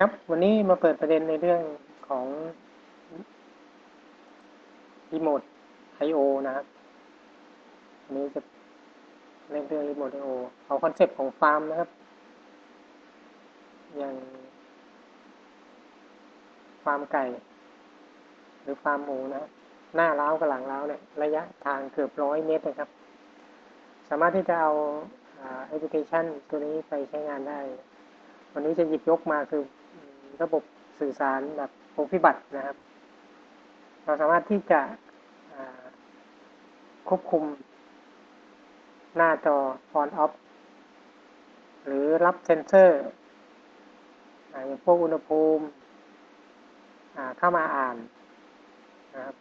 ครับ วันนี้มาเปิดประเด็นในเรื่องของรีโมท I/O นะครับวันนี้จะเล่นเรื่องรีโมท I/O เอาคอนเซปต์ของฟาร์มนะครับ อย่างฟาร์มไก่ หรือฟาร์มหมูนะหน้าเล้ากับหลังเล้าเนี่ย ระยะทางเกือบร้อยเมตรนะครับ สามารถที่จะเอาแอปพลิเคชันตัวนี้ไปใช้งานได้วันนี้จะหยิบยกมาคือ ระบบสื่อสารแบบโปรฟิบัตินะครับ เราสามารถที่จะควบคุมหน้าจอ on off หรือรับเซนเซอร์อย่างพวกอุณหภูมิเข้ามาอ่านนะครับ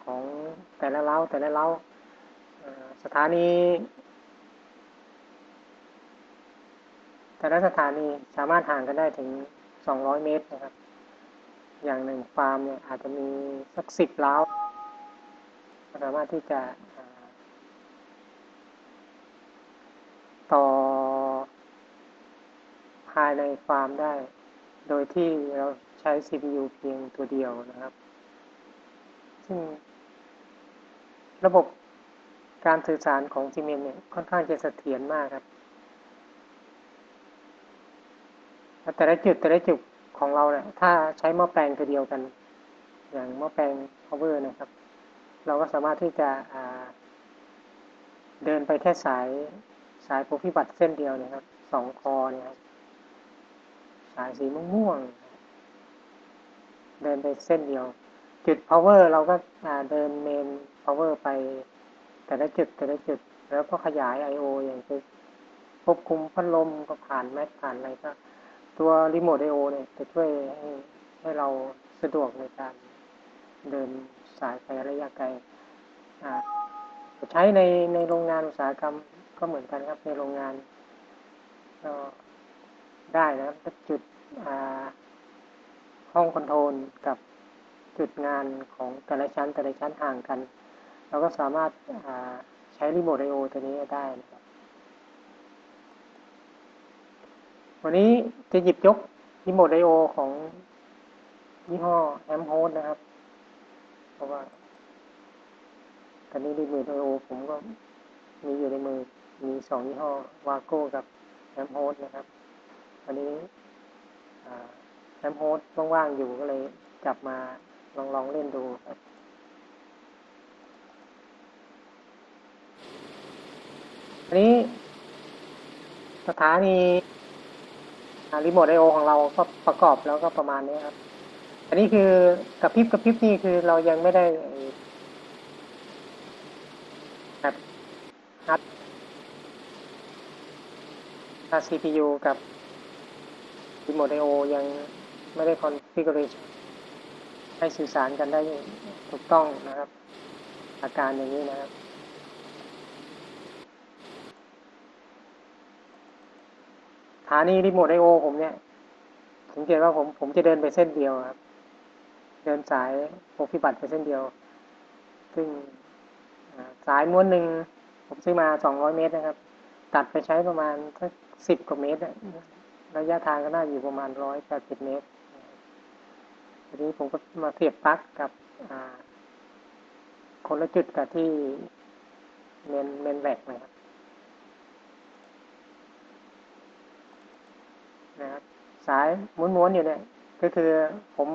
ของแต่ละเล้าแต่ละเล้าสถานี แต่ละสถานีสามารถห่างกันได้ถึง 200 เมตรนะครับ อย่างหนึ่งฟาร์มเนี่ยอาจจะมีสักสิบล้าวสามารถที่จะต่อภายในฟาร์มได้ โดยที่เราใช้ CPU เพียงตัวเดียวนะครับ ซึ่งระบบการสื่อสารของซีเมนเนี่ยค่อนข้างจะเสถียรมากครับ แต่ละจุดแต่ละจุดของเราเนี่ยถ้าใช้หม้อแปลงตัวเดียวกัน อย่างหม้อแปลง power นะครับ เราก็สามารถที่จะเดินไปแค่สายสายโปรฟิบัตเส้นเดียวนะครับสองคอเนี่ยครับสายสีม่วงๆเดินไปเส้นเดียว จุด power เราก็เดินเมน power ไป แต่ละจุดแต่ละจุด แล้วก็ขยาย I/O อย่างเช่นควบคุมพัดลมก็ผ่านแมทผ่านอะไรก็ ตัวรีโมท I/O เนี่ยจะช่วยให้ให้เราสะดวกในการเดินสายไประยะไกลใช้ในในโรงงานอุตสาหกรรมก็เหมือนกันครับในโรงงานก็ได้นะครับจุดห้องคอนโทรลกับจุดงานของแต่ละชั้นแต่ละชั้นห่างกัน เราก็สามารถใช้รีโมทไอโอตัวนี้ได้นะครับ วันนี้จะหยิบยกรีโมทไอโอของยี่ห้อแอมโฮสนะครับ เพราะว่าตอนนี้รีโมทไอโอผมก็มีอยู่ในมือ มีสองยี่ห้อวาโก้กับแอมโฮสนะครับวันนี้แอมโฮสว่างๆอยู่ก็เลยจับมาลองลองเล่นดูครับอันนี้สถานี รีโมทไอโอของเราก็ประกอบแล้วก็ประมาณนี้ครับ อันนี้คือกระพริบกระพริบนี่คือเรายังไม่ได้แบบฮัด CPU กับรีโมทไอโอยังไม่ได้คอนฟิกเรชันให้สื่อสารกันได้ถูกต้องนะครับ อาการอย่างนี้นะครับานีรีโมทไอโอผมเนี่ยสังเกตว่าผมผมจะเดินไปเส้นเดียวครับ เดินสายโปรฟิบัตไปเส้นเดียว ซึ่งสายม้วนหนึ่งผมซื้อมาสองร้อยเมตรนะครับ ตัดไปใช้ประมาณสักสิบกว่าเมตรระยะทางก็น่าอยู่ประมาณร้อยแปดสิบเมตรทีนี้ผมก็มาเสียบปลั๊กกับคนละจุดกับที่เมนเมนแบกนะครับ นะครับสายม้วนๆอยู่เนี่ย ก็คือผม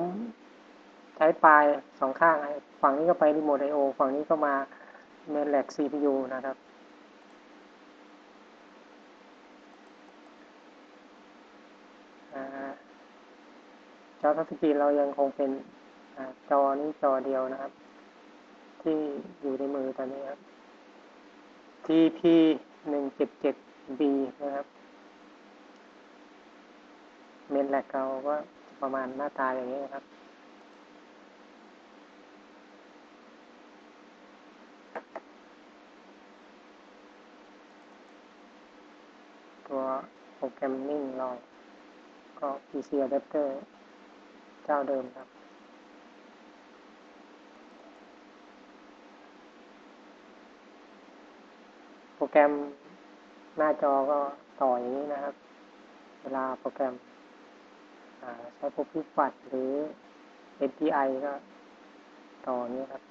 ใช้ปลายสองข้างฝั่งนี้ก็ไปรีโมทไอโอฝั่งนี้ก็มาเมนแหลก CPU นะครับ จอทัชสกรีนเรายังคงเป็นอจอนี้จอเดียวนะครับ ที่อยู่ในมือตอนนี้ครับ TP หนึ่งเจ็ดเจ็ด B นะครับ เมนแหลกเราก็ประมาณหน้าตาอย่างนี้ครับ ตัวโปรแกรมมิ่งเราก็ PC Adapter เจ้าเดิมครับโปรแกรมหน้าจอก็ต่ออย่างนี้นะครับ เวลาโปรแกรม ใช้ Profibus หรือ API ก็ต่อนี้ครับ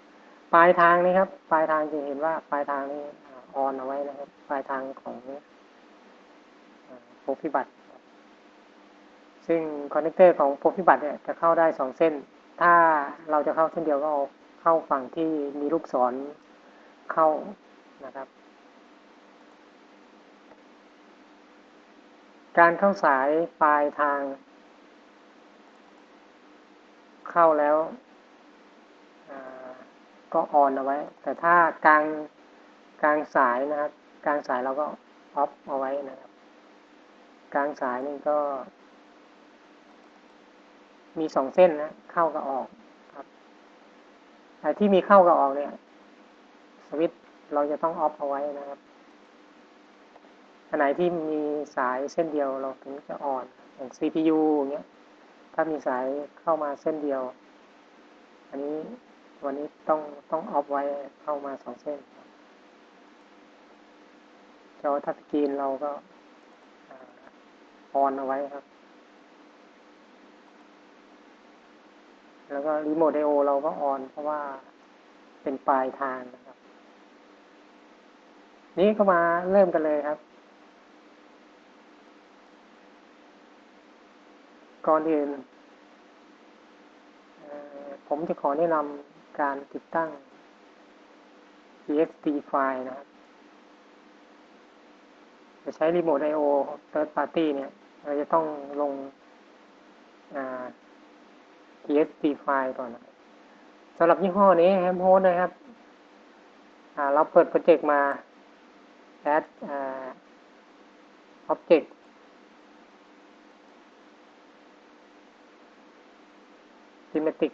ปลายทางนี้ครับ ปลายทางจะเห็นว่าปลายทางนี้ออนเอาไว้นะครับ ปลายทางของ Profibus ซึ่งคอนเนคเตอร์ของ Profibus เนี่ยจะเข้าได้สองเส้น ถ้าเราจะเข้าเส้นเดียวก็เอาเข้าฝั่งที่มีลูกศรเข้านะครับการเข้าสายปลายทาง เข้าแล้วก็ออนเอาไว้ แต่ถ้ากลางกลางสายนะครับ กลางสายเราก็ออฟเอาไว้นะครับ กลางสายนี่ก็ มีสองเส้นนะ เข้ากับออกครับไอ้ที่มีเข้ากับออกเนี่ย สวิตเราจะต้องออฟเอาไว้นะครับอันไหนที่มีสายเส้นเดียวเราถึงจะออนอย่าง CPU อย่างเงี้ย ถ้ามีสายเข้ามาเส้นเดียว อันนี้วันนี้ต้องต้องออฟไว้เข้ามาสองเส้นจอทัชสกรีนเราก็ออนเอาไว้ครับ แล้วก็รีโมทไดโอเราก็ออน เพราะว่าเป็นปลายทางนะครับ นี้ก็มาเริ่มกันเลยครับ ก่อนอื่นผมจะขอแนะนำการติดตั้ง ext ไฟล์นะครับ จะใช้รีโมท I/O Third Party เนี่ย เราจะต้องลง ext ไฟล์ก่อนนะสำหรับยี่ห้อนี้แฮมโฮสนะครับ เราเปิดโปรเจกต์มา add object thematic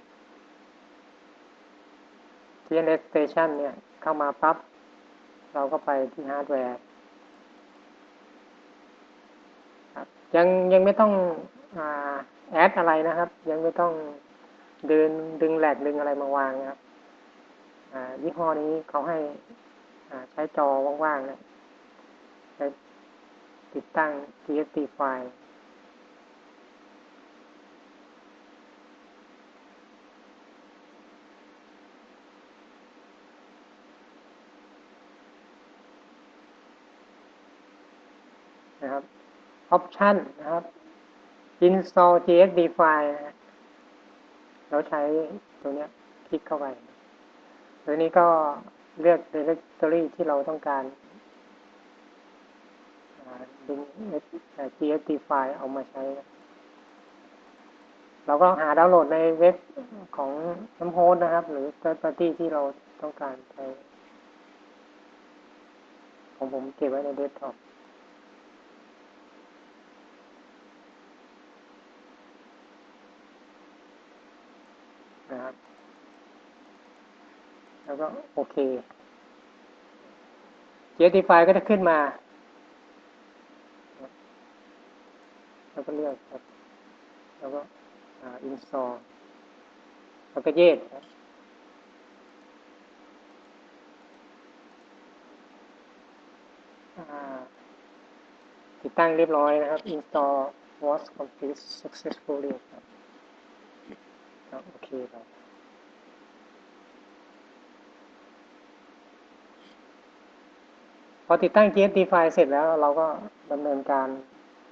TNS Station เนี่ย เข้ามาปับ๊บ เราก็ไปที่ฮาร์ดแวร์ยังยังไม่ต้องแอดอะไรนะครับ ยังไม่ต้องเดินดึงแหลกดึงอะไรมาวางนะครับยี่ห้อนี้เขาให้ใช้จอว่างๆเนี่ยใช้ติดตั้ง TXT ไฟล์นะครับ option นะครับ install jsd file เราใช้ตัวนี้คลิกเข้าไปตัวนี้ก็เลือก directory ที่เราต้องการดึง jsd file เอามาใช้ เราก็หาดาวน์โหลดในเว็บของน้ำโฮสนะครับ หรือ third party ที่เราต้องการใช้ของผมเก็บไว้ในเดสก์ท็อปนะครับ แล้วก็โอเค JT ไฟล์ก็จะขึ้นมา แล้วก็เลือกครับ แล้วก็ install แล้วก็เยดติดตั้งเรียบร้อยนะครับ install was complete successfully ครับโอเคครับ พอติดตั้ง GSD ไฟล์เสร็จแล้วเราก็ดำเนินการ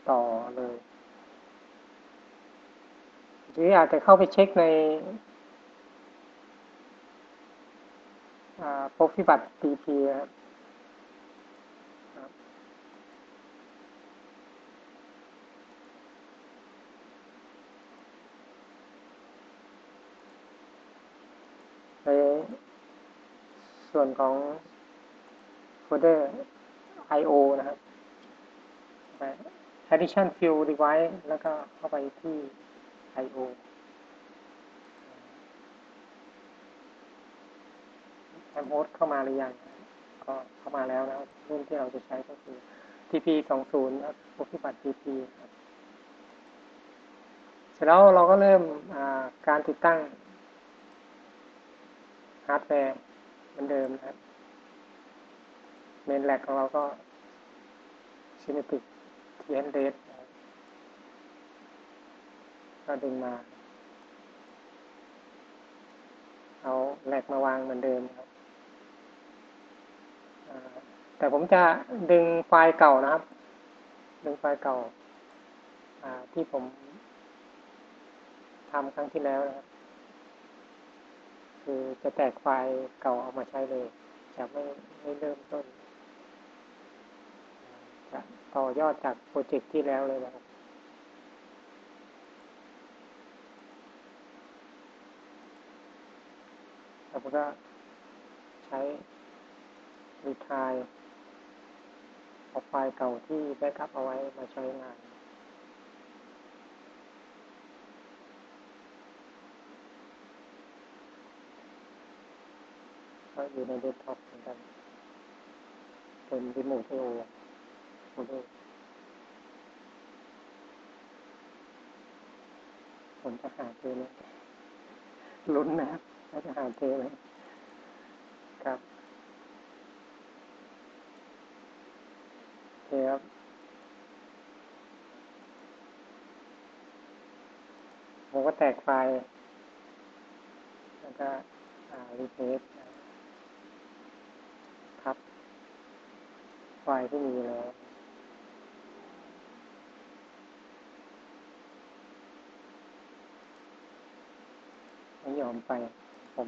ต่อเลยหรืออาจจะเข้าไปเช็คใน Profibus DP ครับในส่วนของ โฟลเดอร์ IO นะครับ addition field device แล้วก็เข้าไปที่ IO แอมโฮสเข้ามาหรือยัง ก็เข้ามาแล้วนะครับรุ่นที่เราจะใช้ก็คือ TP 20นะครับ Profibus TP ครับ เสร็จแล้วเราก็เริ่มการติดตั้งฮาร์ดแวร์เหมือนเดิมนะครับ เมนแลกของเราก็ Kinetic TN d นะครับก็ดึงมา เอาแหลกมาวางเหมือนเดิมครับแต่ผมจะดึงไฟล์เก่านะครับ ดึงไฟล์เก่าที่ผมทำครั้งที่แล้วนะครับ คือจะแตกไฟล์เก่าเอามาใช้เลย จะไม่ไม่เริ่มต้น ต่อยอดจากโปรเจกต์ที่แล้วเลยนะครับแล้วก็ใช้รีทายเอาไฟล์เก่าที่แบ็กอัพเอาไว้มาใช้งานก็อยู่ในเดสก์ท็อปเหมือนกันเป็นรีโมทโอโม เดลผมจะหาเจอเลยลุ้นนะครับว่าจะหาเจอไหมครับเคครับผมก็แตกไฟล์แล้วก็รีเพสครับไฟล์ที่มีแล้ว ยอมไป ผม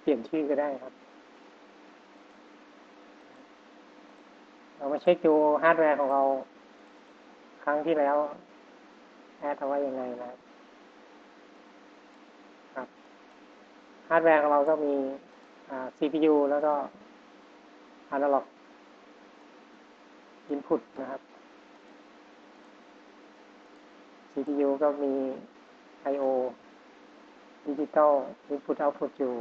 เปลี่ยนชื่อก็ได้ครับ เรามาเช็คดูฮาร์ดแวร์ของเรา ครั้งที่แล้วแอดเอาไว้ยังไงนะครับฮาร์ดแวร์ของเราก็มี CPU แล้วก็ Analog Input นะครับ CPU ก็มี I/O Digital Input Output อยู่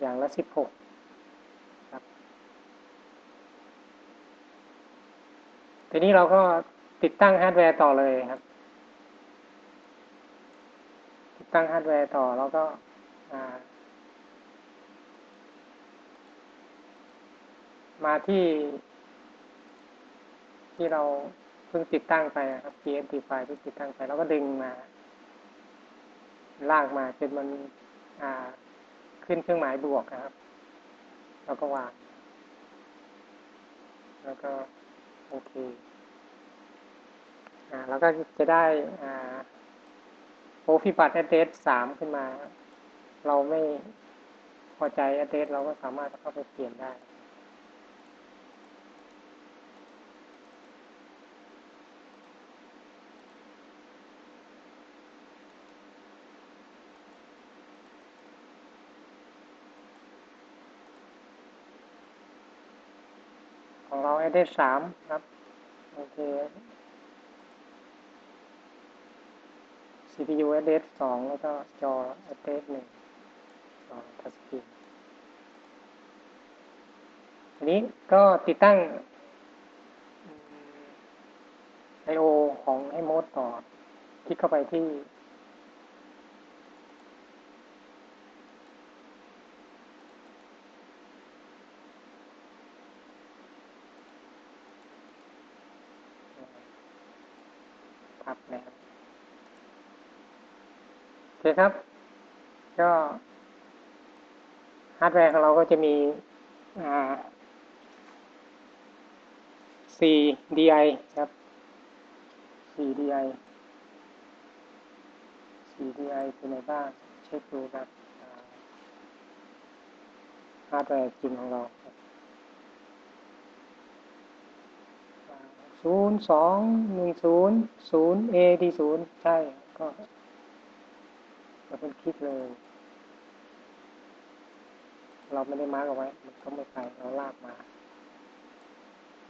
อย่างละ16ครับทีนี้เราก็ติดตั้งฮาร์ดแวร์ต่อเลยครับ ติดตั้งฮาร์ดแวร์ต่อแล้วก็มาที่ที่เรา พิ่งติดตั้งไปครับ PNT ไฟล์ที่ติดตั้งไป แล้วก็ดึงมา ลากมาจนมันขึ้นเครื่องหมายบวกนะครับ แล้วก็วาง แล้วก็โอเคอ่าแล้วก็จะได้อ่าโอฟิบัตแอดเดสสามขึ้นมา เราไม่พอใจแอดเดสเราก็สามารถเข้าไปเปลี่ยนได้ ขอเรา address สามครับ โอเค CPU address สองแล้วก็จอ address หนึ่งจอทัชสกรีนอันนี้ก็ติดตั้ง I/O ของให้โมดต่อ คลิกเข้าไปที่ ครับแล้วโอ เคครับ ก็ฮาร์ดแวร์ของเราก็จะมี 4DI ครับ 4DI 4DI เป็นไงบ้างเช็คดูครับฮาร์ดแวร์จริงของเราศูนย์สองหนึ่งศูนย์ศูนย์ A ดีศูนย์ใช่ ก็ ก็เป็นคลิกเลย เราไม่ได้มาร์กเอาไว้ มันก็ไม่ไปเราลากมา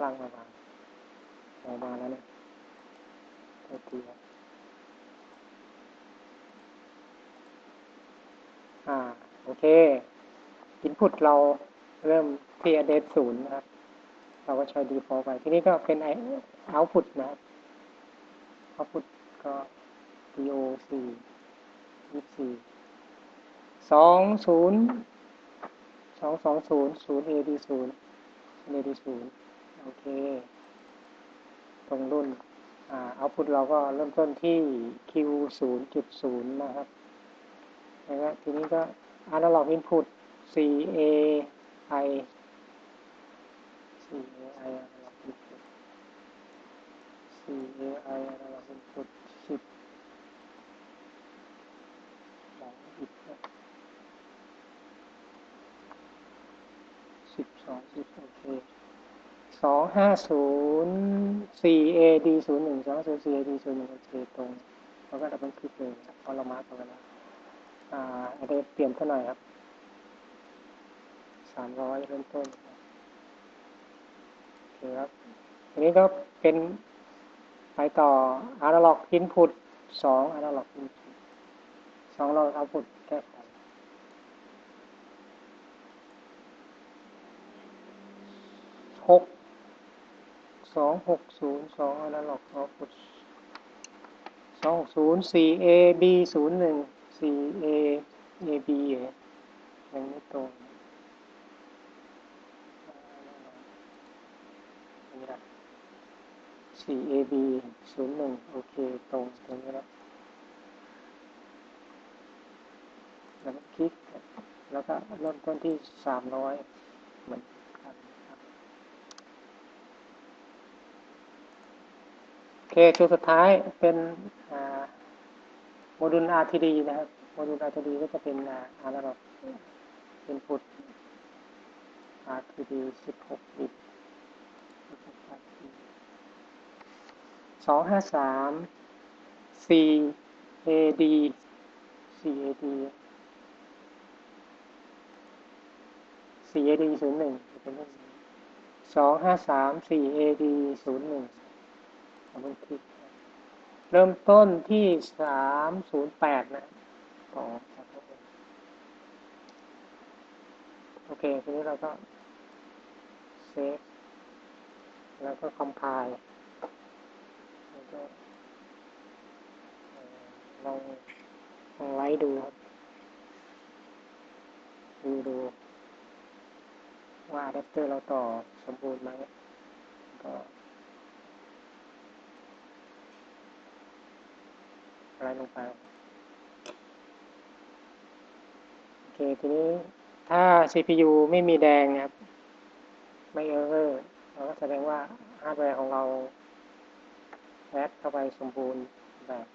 ลากมาวางออกมาแล้วเนี่ยโอเคอ่า โอเคอินพุตเราเริ่มที่ address ศูนย์นะครับ เราก็ใช้ default ไป ทีนี้ก็เป็น output นะครับ output ก็ DOC ยี่สี่สองศูนย์สองสองศูนย์ศูนย์ AD ศูนย์ AD ศูนย์โอเค ตรงรุ่นเอาพุทเราก็เริ่มต้นที่ Q 0 0นะครับนะครับทีนี้ก็ analog input C A I C A I 4A input C A I analog input 10สองอิดสิบส องสิบโอเคสองห้าศูนย์สี่เอดีศูนย์หนึ่งสองศูนย์สี่เอดีศูนย์หนึ่งโอเคตรงเราก็ดับเบิลคลิกเลยครับพอเรามาร์กกันแล้วอ่าอาจจะเปลี่ยนเท่าไหร่ครับสามร้อยเริ่มต้นโอเคครับทีนี้ก็เป็นไปต่อ analog input สอง analog input สองเรา output แก้ไข หกสองหกศูนย์สองอนาล็อกเอาพุทสองศูนย์สี่เอบีศูนย์หนึ่งสี่เอเอบียังไม่ตรงสี่เอบีศูนย์หนึ่งโอเค ตรงตรงนี้แล้วแล้วคลิก แล้วก็เริ่มต้นที่สามร้อยเหมือนกันครับ โอ เคตัวสุดท้ายเป็นโมดูลอาทีดีนะครับ โมดูลอาทีดีก็จะเป็นอาระบบเป็นพุทอาทีดีสิบหกบิตสองห้าสามซีเอดีซีเอดีซีเอดีศูนย์หนึ่งสองห้าสามซีเอดีศูนย์หนึ่ง ขอบคุณคลิกเริ่มต้นที่สามศูนย์แปดนะโอเค ทีนี้เราก็เซฟแล้วก็คอมไพล์แล้วก็ลองลองไล่ดูครับ ดูดู ว่าอะแดปเตอร์เราต่อสมบูรณ์ไหมก็ อะไรลงไป โอเค ทีนี้ถ้า CPU ไม่มีแดงครับ ไม่เออร์เราก็แสดงว่าฮาร์ดแวร์ของเราแอดเข้าไปสมบูรณ์แบบ